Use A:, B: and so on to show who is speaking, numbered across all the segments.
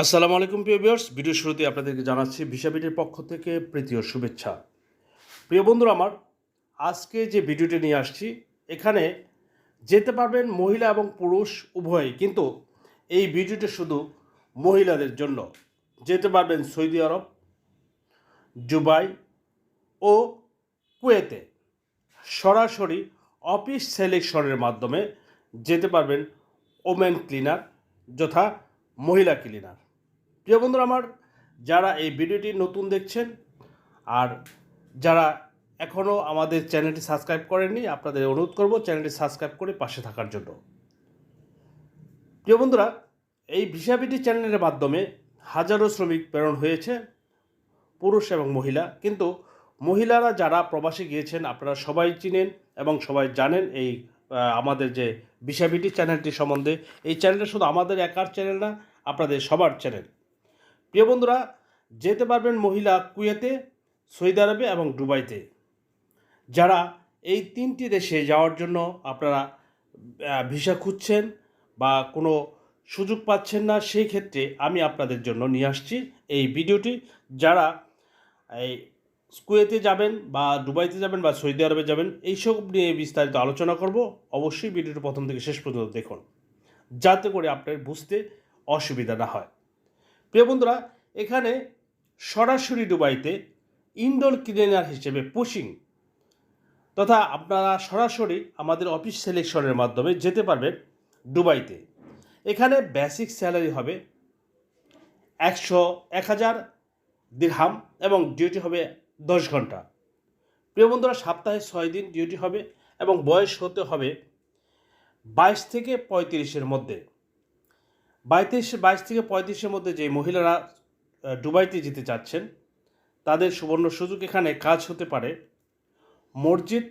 A: আসসালামু আলাইকুম, প্রিয় ভিউয়ার্স। ভিডিও শুরুতে আপনাদেরকে জানাচ্ছি ভিসাবিটির পক্ষ থেকে প্রীতীয় শুভেচ্ছা। প্রিয় বন্ধুরা আমার, আজকে যে ভিডিওটি নিয়ে আসছি, এখানে যেতে পারবেন মহিলা এবং পুরুষ উভয়ই, কিন্তু এই ভিডিওটি শুধু মহিলাদের জন্য। যেতে পারবেন সৌদি আরব, দুবাই ও কুয়েতে। সরাসরি অফিস সিলেকশনের মাধ্যমে যেতে পারবেন ওমেন ক্লিনার যথা মহিলা ক্লিনার। প্রিয় বন্ধুরা আমার, যারা এই ভিডিওটি নতুন দেখছেন আর যারা এখনও আমাদের চ্যানেলটি সাবস্ক্রাইব করেননি, আপনাদের অনুরোধ করব চ্যানেলটি সাবস্ক্রাইব করে পাশে থাকার জন্য। প্রিয় বন্ধুরা, এই ভিসাবিটি চ্যানেলের মাধ্যমে হাজারো শ্রমিক প্রেরণ হয়েছে, পুরুষ এবং মহিলা। কিন্তু মহিলারা যারা প্রবাসে গিয়েছেন, আপনারা সবাই চিনেন এবং সবাই জানেন এই আমাদের যে বিশাবিটি চ্যানেলটি সম্বন্ধে। এই চ্যানেলটা শুধু আমাদের একার চ্যানেল না, আপনাদের সবার চ্যানেল। প্রিয় বন্ধুরা, যেতে পারবেন মহিলা কুয়েতে, সৌদি আরবে এবং দুবাইতে। যারা এই তিনটি দেশে যাওয়ার জন্য আপনারা ভিসা খুঁজছেন বা কোনো সুযোগ পাচ্ছেন না, সেই ক্ষেত্রে আমি আপনাদের জন্য নিয়ে আসছি এই ভিডিওটি। যারা এই কুয়েতে যাবেন বা দুবাইতে যাবেন বা সৌদি আরবে যাবেন, এইসব নিয়ে বিস্তারিত আলোচনা করব। অবশ্যই ভিডিওটি প্রথম থেকে শেষ পর্যন্ত দেখুন, যাতে করে আপনার বুঝতে অসুবিধা না হয়। প্রিয় বন্ধুরা, এখানে সরাসরি দুবাইতে ইনডোর ক্লিনার হিসেবে পুশিং তথা আপনারা সরাসরি আমাদের অফিস সিলেকশনের মাধ্যমে যেতে পারবেন দুবাইতে। এখানে বেসিক স্যালারি হবে একশো এক হাজার দিরহাম এবং ডিউটি হবে দশ ঘণ্টা। প্রিয় বন্ধুরা, সপ্তাহে ছয় দিন ডিউটি হবে এবং বয়স হতে হবে বাইশ থেকে পঁয়ত্রিশের মধ্যে। বাইশ বাইশ থেকে পঁয়ত্রিশের মধ্যে যে মহিলারা আহ, দুবাইতে যেতে চাচ্ছেন তাদের সুবর্ণ সুযোগ এখানে কাজ হতে পারে। মসজিদ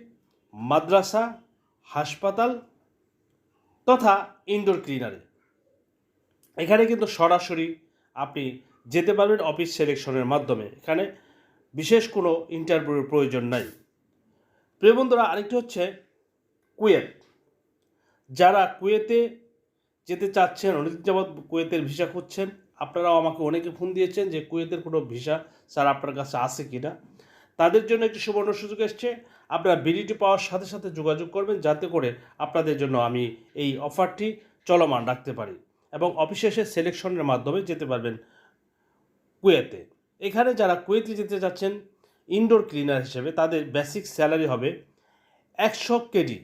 A: মাদ্রাসা হাসপাতাল তথা ইনডোর ক্লিনারে এখানে কিন্তু সরাসরি আপনি যেতে পারবেন অফিস সিলেকশনের মাধ্যমে। এখানে বিশেষ কোনো ইন্টারভিউর প্রয়োজন নাই। প্রিয় বন্ধুরা আরেকটি হচ্ছে কুয়েত। যারা কুয়েতে যেতে চাচ্ছেন অনেক যাবৎ কুয়েতের ভিসা খুঁজছেন। আপনারাও আমাকে অনেকে ফোন দিয়েছেন যে কুয়েতের কোনো ভিসা স্যার আপনার কাছে আছে কি না তাদের জন্য একটি সুবর্ণ সুযোগ এসছে। আপনারা বিডিটি পাওয়ার সাথে সাথে যোগাযোগ করবেন, যাতে করে আপনাদের জন্য আমি এই অফারটি চলমান রাখতে পারি এবং অফিসে সিলেকশনের মাধ্যমে যেতে পারবেন কুয়েতে। এখানে যারা কুয়েতে যেতে যাচ্ছেন ইনডোর ক্লিনার হিসেবে তাদের বেসিক স্যালারি হবে একশো কেডি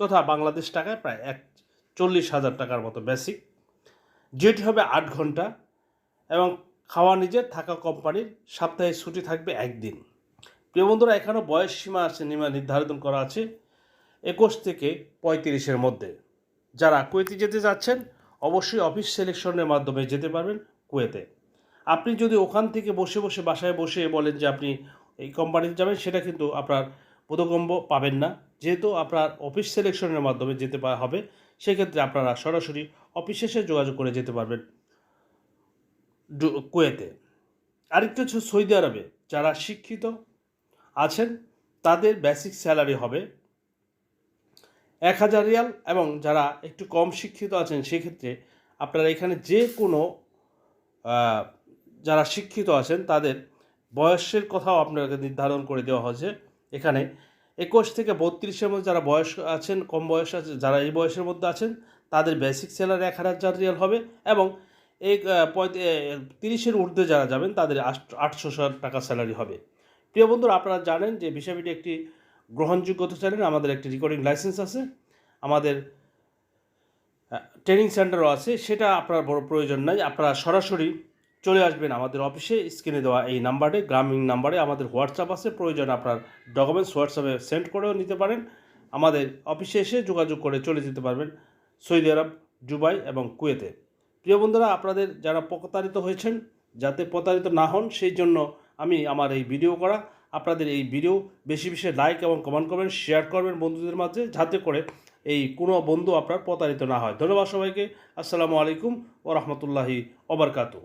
A: তথা বাংলাদেশ টাকায় প্রায় এক চল্লিশ হাজার টাকার মতো বেসিক যেটি হবে আট ঘণ্টা এবং খাওয়া নিজের থাকা কোম্পানির সপ্তাহে ছুটি থাকবে একদিন। প্রিয় বন্ধুরা এখানেও বয়স সীমা আছে নিমা নির্ধারিত করা আছে একুশ থেকে পঁয়ত্রিশের মধ্যে। যারা কুয়েতে যেতে যাচ্ছেন, অবশ্যই অফিস সিলেকশনের মাধ্যমে যেতে পারবেন কুয়েতে। আপনি যদি ওখান থেকে বসে বসে বাসায় বসে বলেন যে আপনি এই কোম্পানিতে যাবেন, সেটা কিন্তু আপনার বোধগম্য পাবেন না। যেহেতু আপনার অফিস সিলেকশনের মাধ্যমে যেতে হবে। সেক্ষেত্রে আপনারা সরাসরি অফিসে এসে যোগাযোগ করে যেতে পারবেন। কুয়েতে। আরেকটি হচ্ছে সৌদি আরবে। যারা শিক্ষিত আছেন, তাদের বেসিক স্যালারি হবে এক হাজার রিয়াল এবং যারা একটু কম শিক্ষিত আছেন, সেক্ষেত্রে আপনারা এখানে যে কোনো যারা শিক্ষিত আছেন, তাদের বয়সের কথাও আপনাকে নির্ধারণ করে দেওয়া হয়েছে। এখানে একুশ থেকে বত্রিশের মধ্যে যারা বয়স আছেন, কম বয়স আছে, যারা এই বয়সের মধ্যে আছেন, তাদের বেসিক স্যালারি এক হাজার রিয়াল হবে এবং এই তিরিশের ঊর্ধ্বে যারা যাবেন, তাদের আটশো টাকা স্যালারি হবে। প্রিয় বন্ধুরা, আপনারা জানেন যে বিষয়টি একটি গ্রহণযোগ্যতা চ্যানেল আমাদের একটি রেকর্ডিং লাইসেন্স আছে। আমাদের ট্রেনিং সেন্টারও আছে। সেটা আপনার বড় প্রয়োজন নাই। আপনারা সরাসরি চলে আসবেন আমাদের অফিসে, স্ক্রিনে দেওয়া এই নাম্বারে, গ্রামীণ নাম্বারে আমাদের হোয়াটসঅ্যাপ আছে। প্রয়োজন আপনার ডকুমেন্টস হোয়াটসঅ্যাপে সেন্ড করেও নিতে পারেন। আমাদের অফিসে এসে যোগাযোগ করে চলে যেতে পারবেন সৌদি আরব, দুবাই এবং কুয়েতে। প্রিয় বন্ধুরা, আপনাদের যারা প্রতারিত হয়েছেন, যাতে প্রতারিত না হন, সেই জন্য আমি আমার এই ভিডিও করা। আপনাদের এই ভিডিও বেশি বেশি লাইক এবং কমেন্ট করবেন শেয়ার করবেন বন্ধুদের মাঝে, যাতে করে এই কোনো বন্ধু আপনার প্রতারিত না হয়। ধন্যবাদ সবাইকে। আসসালামু আলাইকুম ও রহমতুল্লাহি ওবরকাতু